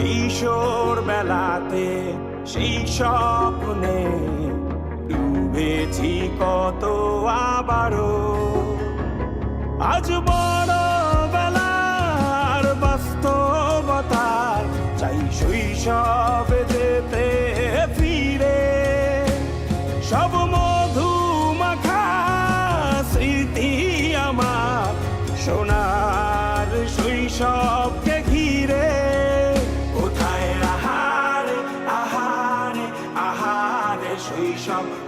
কিশোর বেলাতে সেই স্বপ্নে ডুবেছি কত আবারও। আজ বড় বেলার বাস্তবতার চাই শৈশবে যেতে ফিরে। সব মধু মাখা স্মৃতি আমার সোনার